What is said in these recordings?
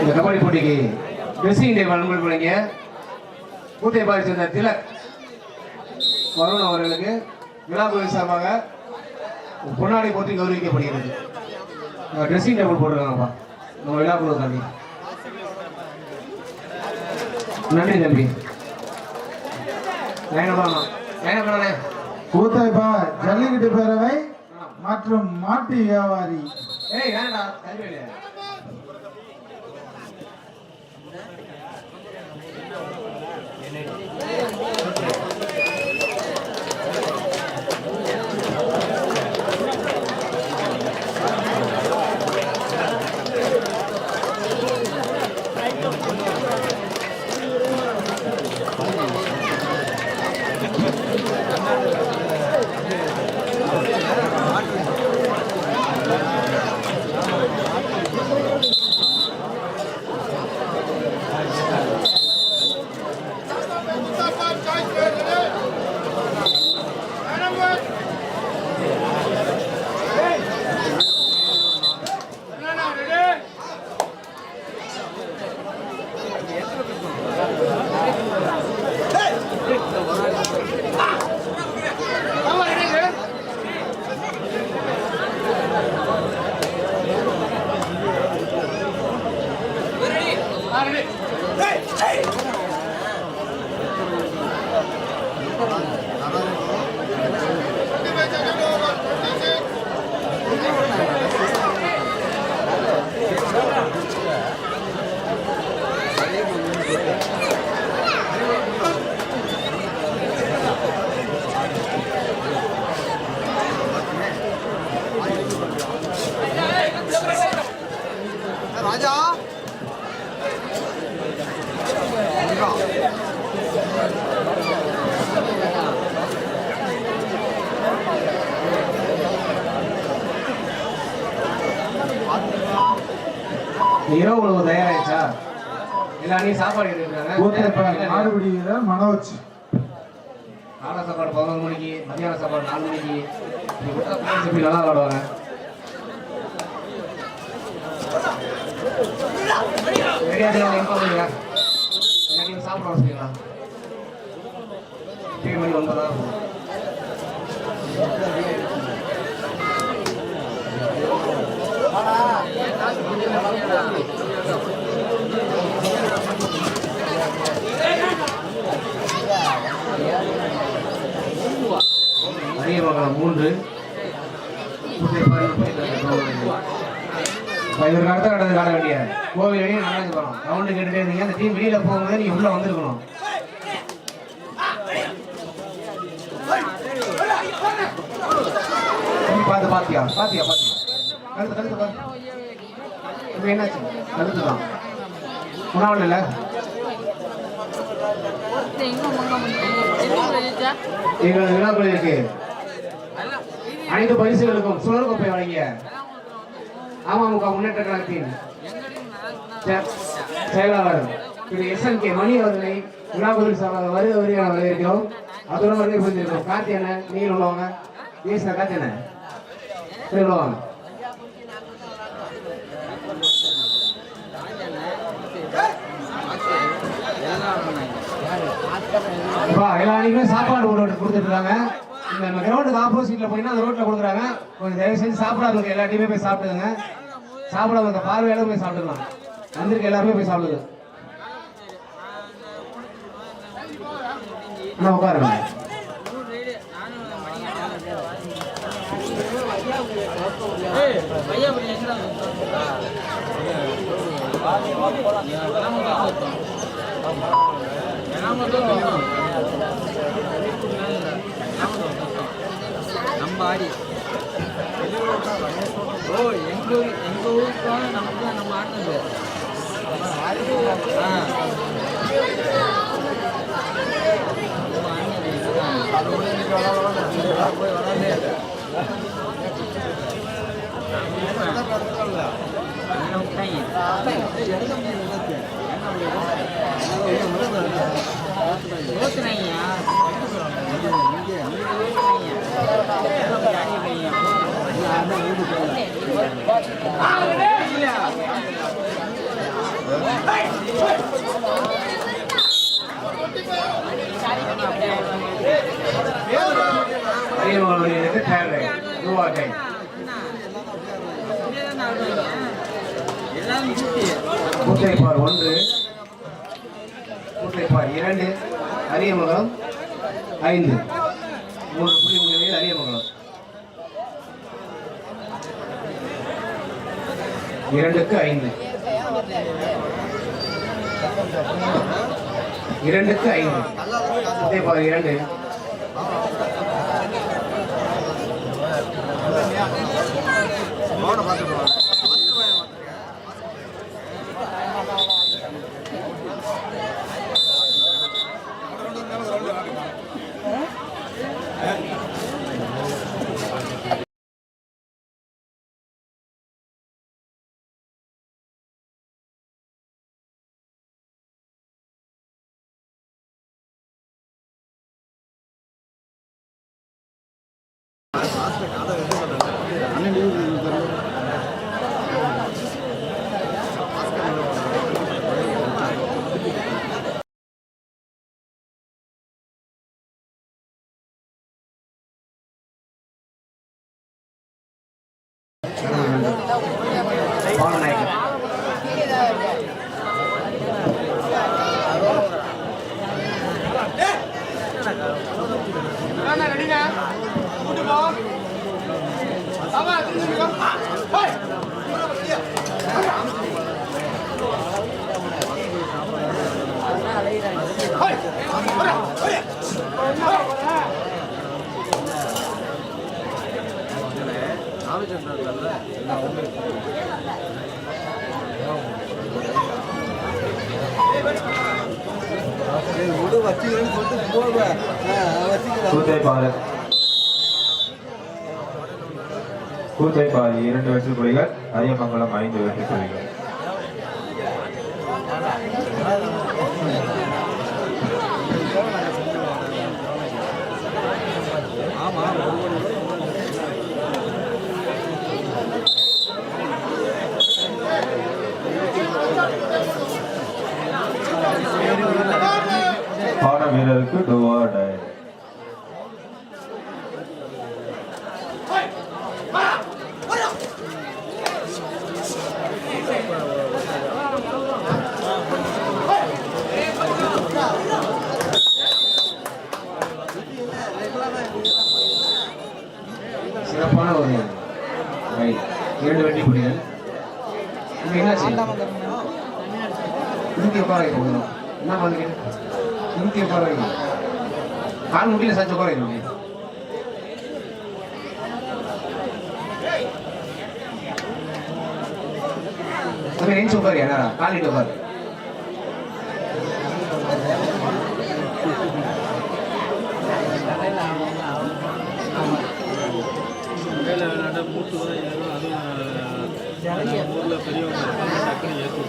இந்த கபடி போட்டிக்கு ட்ரெஸ்ஸிங் டே வழங்கல் வழங்கிய கூத்தைப்பாடி சேர்ந்த திலக் வருண் அவர்களுக்கு விழா கோயில் சார்பாக பொன்னாடி போட்டி கௌரவிக்கப்படுகிறது. Dressing table போட்டிருக்காங்கப்பா. நம்ம விழா குழு நன்றி தம்பி. லைனப்பா லைனப்பாண்ணே கூத்தாய்பா ஜல்லிக்கட்டு பேரவை மற்றும் மாட்டு வியாபாரி. ஏய் எடுத்துருக்காங்க கூத்தாய்பா மனோஜ். காலை சாப்பாடு பதினோரு மணிக்கு மத்தியான சாப்பாடு நாலு மணிக்கு. இப்படி நல்லா விளாடுவாங்க? பண்ணுங்க சாப்பிட வச்சுங்களா ஏழு மணி ஒன்பதா? அரியமங்கலம் மூன்று. இதற்கு அடுத்த கட்டத்துக்கு வேண்டிய கோவில் வெளியே நடந்து போகணும். ரவுண்டு கேட்டுட்டே இருந்தீங்க. அந்த டீம் வெளியில போகும்போது நீங்க உள்ள வந்திருக்கணும். பார்த்து பாத்தியா? பாத்தியா பாத்தியா? கழுத்து கழுத்து இப்ப என்னாச்சு? கழுத்து தான். உணவு இல்லை? எங்கள் விழாக்களிற்கு அனைத்து பரிசுகளுக்கும் சுழல் கோப்பை வழங்கிய அமமுக முன்னேற்ற கழகத்தின் செ- செயலாளர் திரு எஸ் என் கே மணி அவர்களை விழாக்குழு சார்பாக வருக வருக வரவேற்கிறோம். அதோட வருகை புரிஞ்சிருக்கோம் கார்த்தி அண்ணன் நீங்கள் உள்ளவங்க பேசுன கார்த்தி அண்ணன் உள்ளவங்க எல்லா அன்னைக்குமே சாப்பாடு ஒரு கொடுத்துட்டு இருக்காங்க. நம்ம கிரவுண்டுக்கு ஆப்போசிட்ல போனீங்கன்னா அந்த ரோட்ல கொடுக்குறாங்க. கொஞ்சம் தயவு செஞ்சு சாப்பிடாதுங்க எல்லாத்தையுமே போய் சாப்பிடுங்க. சாப்பிடாம இந்த பார்வையால போய் சாப்பிட்டுக்கலாம். வந்திருக்க எல்லாருமே போய் சாப்பிடுங்க. உட்காருங்க. ಮಾಡಿ ಓ ಎಂಟೂರು ಎಂಟೂರು ನಮ್ಗೆ ನಮ್ಮ ಆಟಂದೆ ಹಾಂ ஓத்துனாய்யா கூட்டைப்பார் ஒன்று கூட்டைப்பார் இரண்டு அரியமங்கலம் ஐந்து மூன்று புள்ளி முன்னிலையில் அரியமங்கலம் இரண்டுக்கு ஐந்து. இரண்டுக்கு ஐந்து. முத்தைப்பார் இரண்டு. 是啥的？கூத்தைப்பாறு இரண்டு வெற்றி புலிகள் அரியமங்கலம் ஐந்து வெற்றி புலிகள் பாட வீரருக்கு டுவா டை சிறப்பான ஒரு ரைட் இரண்டு வெற்றி புலிகள் இப்போ என்னாச்சு இந்திய உட்கார வைக்க போகணும் என்ன பண்ணுங்க? இந்திய உட்கார கால் முடியல சாச்சு உட்கார வைக்கணும் தம்பி நெஞ்சு உட்காரு என்ன காலிட்டு பாரு. வேலை நட மூட்டு ஊரில் பெரியவங்க இருக்காங்க, டக்குனு ஏற்றி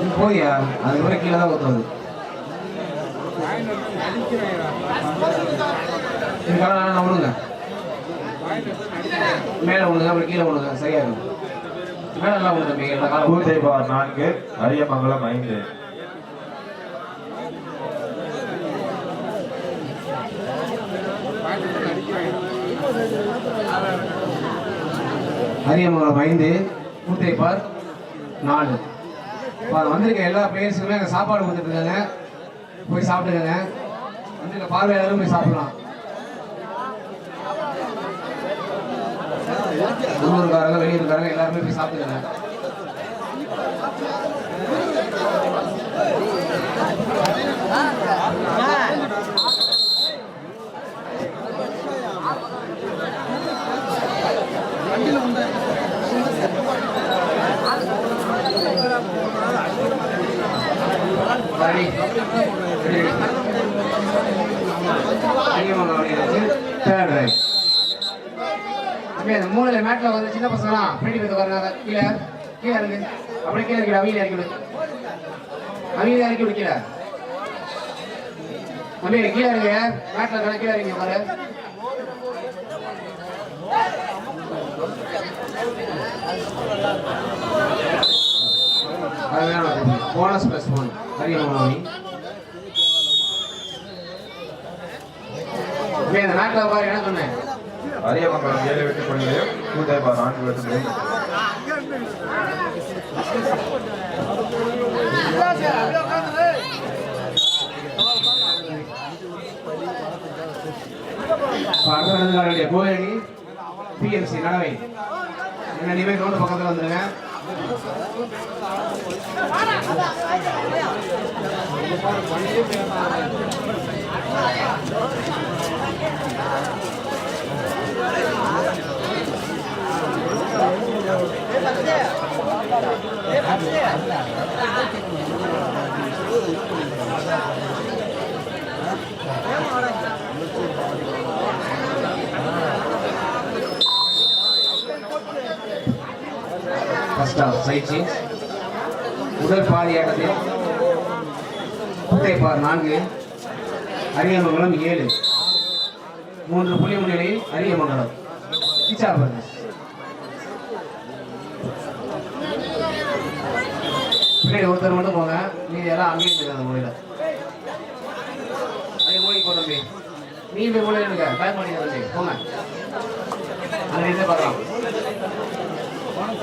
நீ போறியா அது கூட கீழே தான் ஊற்றுறது நான் விடுங்க. மேலே விடுங்க அப்புறம் கீழே விடுங்க சரியா இருக்கும். மேலே எல்லாம். கூத்தைப்பார் நான்கு அரியமங்கலம் ஐந்து. அரியமங்கலம் ஐந்து கூத்தைப்பார் நாலு. இப்போ வந்திருக்க எல்லா பிளேயர்ஸுக்குமே அங்கே சாப்பாடு கொடுத்துட்டு போய் சாப்பிட்டுக்கங்க வந்திருக்க பார்வையாளரும் போய் சாப்பிடலாம். உள்ளூர்காரங்க வெளியூர்காரங்க எல்லாருமே போய் சாப்பிட்டுக்கங்க Ready? Ready? அரியமங்கலம் அப்படிங்கிறது third மேட்ல வந்து சின்ன பசங்களாம் பின்னாடி போய் உட்காருங்க கீழே கீழே இருக்கு கீழே இருக்கு அவியில இறக்கி விடு அவியில இறக்கி விடு கீழே. கீழே இருங்க மேட்ல கடை கீழே இருங்க பாரு அது வேணும். போனஸ் பிளஸ் ஒன் இப்போ இந்த நாட்டில் பாரு என்ன சொன்னேன் அரியமங்கலம் ஏழு வெற்றி புள்ளிகளையும் கூத்தாய்பார் நான்கு இப்போ அடுத்த நடந்து வேண்டிய கோயடி பிஎம்சி நடவை. என்ன நீவே கிரௌண்ட் பக்கத்தில் வந்துருங்க ஃபர்ஸ்ட் ஆஃப் சைட் முதல் பாதியானது. ஆட்டத்தில் குட்டைப்பார் நான்கு. அரியமங்கலம் ஏழு. மூன்று புள்ளி முன்னிலையில் அரியமங்கலம் கிச்சா பிரதேஷ் பின்னாடி ஒருத்தர் மட்டும் போங்க. நீங்க எல்லாம் அங்கேயும் இருக்காங்க அந்த மூலையில அதே மூலைக்கு போ தம்பி. நீ போய் மூலையில இருக்க பேக் தம்பி. போங்க. அங்கே இருந்தே பார்க்கலாம். கோயிலடி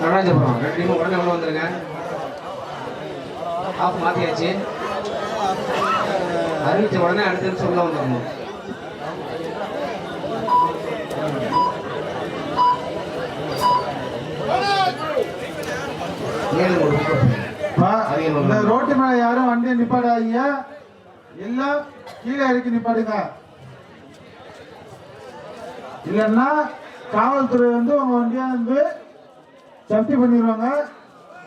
நடராஜபுரம். ரெண்டு டீமும் உடனே உள்ள வந்துருங்க. ஆஃப் மாத்தியாச்சு. அறிவிச்ச உடனே அடுத்த நிமிஷம் உள்ள வந்துடணும். ஏழு ரோட்டு மேல யாரும் வண்டியை நிப்பாடாதீங்க எல்லாம் கீழே இறக்கி நிப்பாடுங்க இல்லைன்னா காவல்துறை வந்து உங்க வண்டியை வந்து ஜப்தி பண்ணிடுவாங்க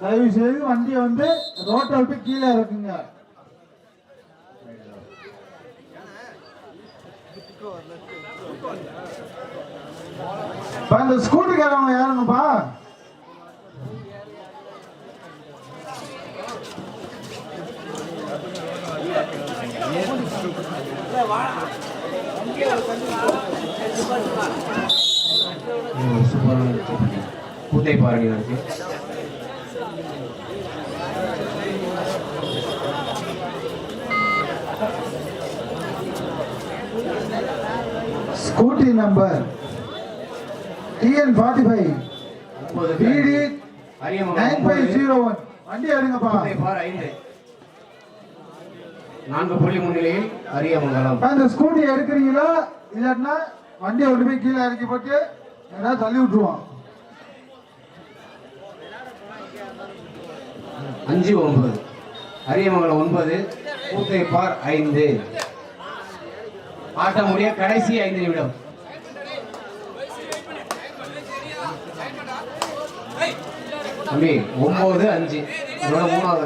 தயவு செய்து வண்டியை வந்து ரோட்டை விட்டு கீழே இறக்குங்க. பா, இந்த ஸ்கூட்டிக்காரவங்க யாருங்கப்பா? கூத்தை பாரடி இருக்கு scooty number TN forty five BD nine five zero one வண்டி எடுங்கப்பா. ஐந்து. நான்கு புள்ளி முன்னிலையில் அரியமங்கலம் இந்த ஸ்கூட்டி எடுக்கிறீங்களா? இல்லாட்டினா வண்டியை போய் கீழே இறக்கி போட்டு ஏதாவது தள்ளி விட்டுருவோம். அஞ்சு ஒன்பது. அரியமங்கலம் ஒன்பது கூத்தை பார் ஐந்து. ஆட்ட முடிய கடைசி ஐந்து நிமிடம். தம்பி ஒன்பது அஞ்சு. இதோட மூணாவது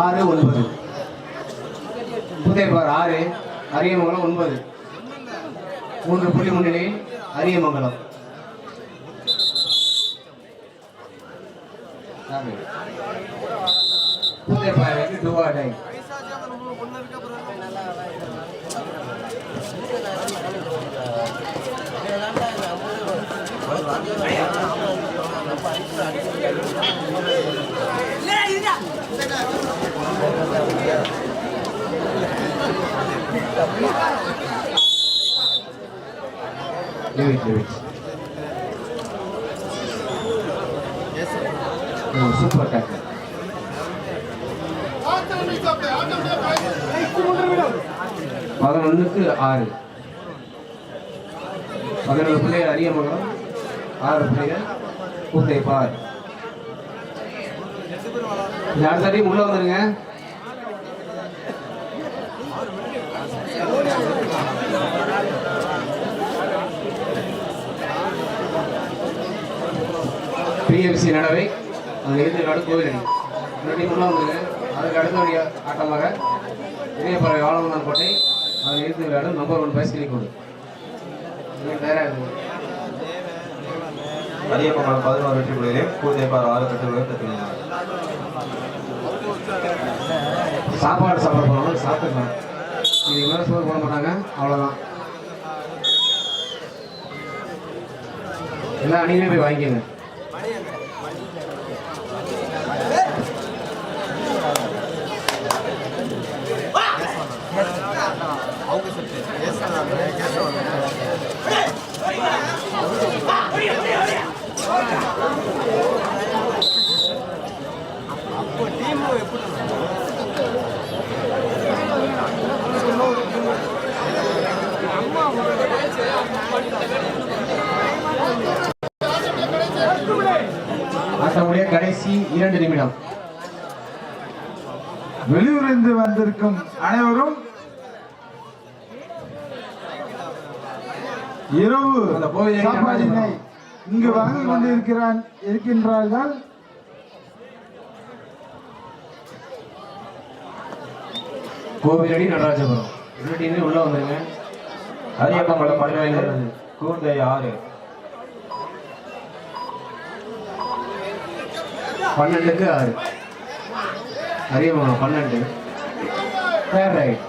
ஆறு ஒன்பது. புத்தைப்பார் ஆறு அரியமங்கலம் ஒன்பது. மூன்று புள்ளி முன்னிலையில் அரியமங்கலம். புத்தைப்பார் டூவா டை Leave it, leave it. Yes, sir. No, super tackle. பதினொன்றுக்கு ஆறு பதினொன்று பிள்ளைகள் அரியமங்கலம் ஆறு பிள்ளைகள் கூத்தை பார் யார் அடுத்த உள்ள வந்துருங்க. பிஎம்சி நடவை. அது இருந்து கோவில் முன்னாடி உள்ள வந்துருங்க. அதுக்கு அடுத்தபடிய ஆட்டமாக. இணையப்பறவை ஆலமந்தான் கோட்டை. அதில் இருந்து விளையாடும் நம்பர் ஒன் பைஸ்கிலி கோடு. தயாராக இருக்குது அரியமங்கலம் பதினோரு வெற்றி புள்ளிகளையும் பார் ஆறு கட்டுகளையும் பெற்றுள்ளனர் சாப்பாடு சாப்பிட போகிறவங்க சாப்பிட்டுக்கலாம். இதுக்கு மேலே சோறு போட மாட்டாங்க. அவ்வளோதான் எல்லாம் அணியுமே போய் வாங்கிக்கோங்க. கடைசி இரண்டு நிமிடம். வெளியூரிலிருந்து வந்திருக்கும் அனைவரும் இரவு சாப்பாடினை இங்கு வழங்கிக் கொண்டிருக்கிறான் இருக்கின்றார்கள். கோவிலடி நடராஜபுரம். உள்ள வந்துருங்க. அரியமங்கலம் பதினேழு கூந்தை ஆறு. பன்னெண்டுக்கு ஆறு. அரியமங்கலம் பன்னெண்டு. தேர்ட் ரைட்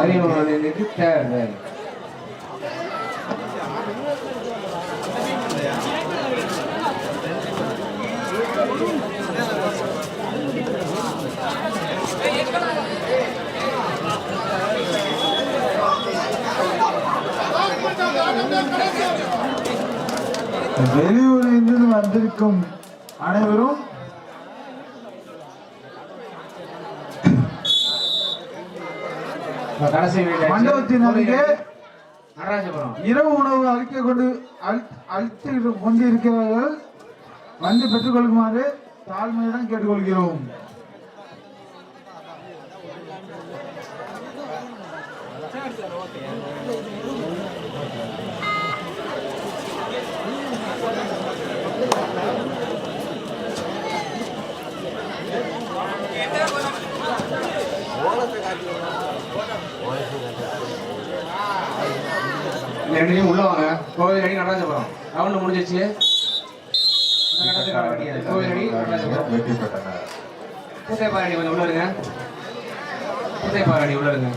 அரியமங்கலம் வந்து தேர்ட் ரைட் வெளியூரிலிருந்து வந்திருக்கும் அனைவரும் மண்டபத்தின் அருகே இரவு உணவு அளிக்க கொண்டு அளித்- அளித்து கொண்டிருக்கிறார்கள். வந்து பெற்றுக்கொள்ளுமாறு தாழ்மையுடன் கேட்டுக்கொள்கிறோம். இந்த ரெண்டு உள்ள வாங்க. கோவிலடி நடராஜபுரம். ரவுண்டு முடிஞ்சிச்சு கோவில் கட்டத்துக்கு நடராஜபுரம் கொஞ்சம் உள்ள இருங்க. புத்தைப்பாரணி உள்ள இருங்க.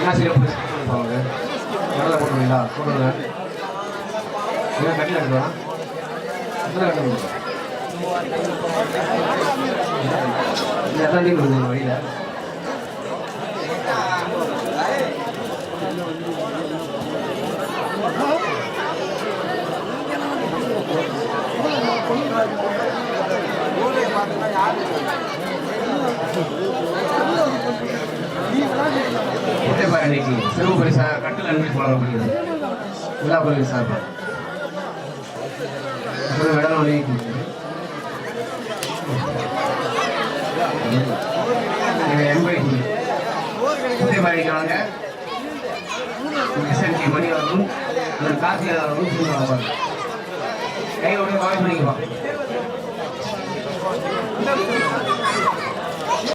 என்ன சிறப்பு அவங்க நல்லா போட்டுருங்களா போட்டுருங்க. என்ன கட்டில் எடுக்கலாம் எத்தனை இந்த எத்தனை டீம் இருக்குது வழியில் புத்தைப்பாரணிக்கு சிறப்பு பரிசா கட்டில் அன்பு வழங்கப்படுகிறது விழா கோவில் சார்பாக அப்புறம் விடலாம் வழங்கி எண்பை புத்தைப்பாரணிக்கு வாங்க எஸ்என்கே மணி அவர்களும் ஒரு கார்த்திகை அவர்களும் சொல்லுவாங்க கையோட வாய் பண்ணிக்குவாங்க